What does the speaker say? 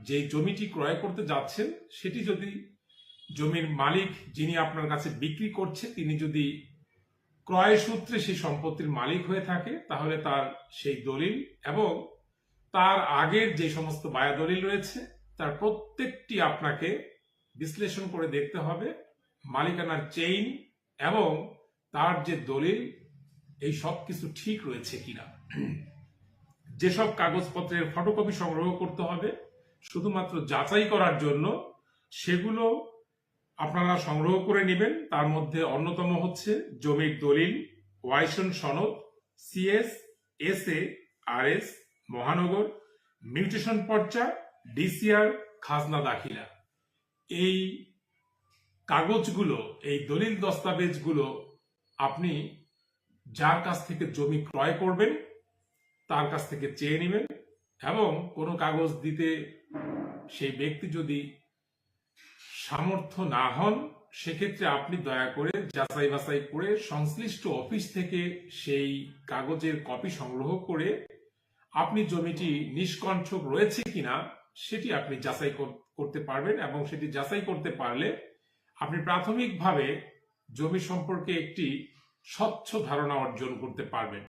যে জমিটি ক্রয় করতে যাচ্ছেন, সেটি যদি জমির মালিক যিনি আপনার কাছে বিক্রি করছে, তিনি যদি ক্রয় সূত্রে সেই সম্পত্তির মালিক হয়ে থাকে, তাহলে তার সেই দলিল এবং তার আগের যে সমস্ত বায়া দলিল রয়েছে, তার প্রত্যেকটি আপনাকে বিশ্লেষণ করে দেখতে হবে, মালিকানার চেইন এবং তার যে দলিল, এই সব কিছু ঠিক রয়েছে কিনা। যেসব কাগজপত্রের ফটোকপি সংগ্রহ করতে হবে শুধুমাত্র যাচাই করার জন্য সেগুলো আপনারা সংগ্রহ করে নেবেন। তার মধ্যে অন্যতম হচ্ছে জমির দলিল ওয়াইশন সনদ, CS S A R S মহানগর, মিউটেশন পর্চা, ডিসিআর, খাজনা দাখিলা। এই কাগজগুলো, এই দলিল দস্তাবেজগুলো আপনি যার কাছ থেকে জমি ক্রয় করবেন, তার কাছ থেকে চেয়ে নেবেন। এবং কোনো কাগজ দিতে সেই ব্যক্তি যদি সামর্থ্য না হন, সেক্ষেত্রে আপনি দয়া করে যাচাই বাছাই করে সংশ্লিষ্ট অফিস থেকে সেই কাগজের কপি সংগ্রহ করে আপনি জমিটি নিষ্কণ্ঠক রয়েছে কিনা সেটি আপনি যাচাই করতে পারবেন এবং সেটি যাচাই করতে পারলে আপনি প্রাথমিকভাবে জমি সম্পর্কে একটি স্বচ্ছ ধারণা অর্জন করতে পারবেন।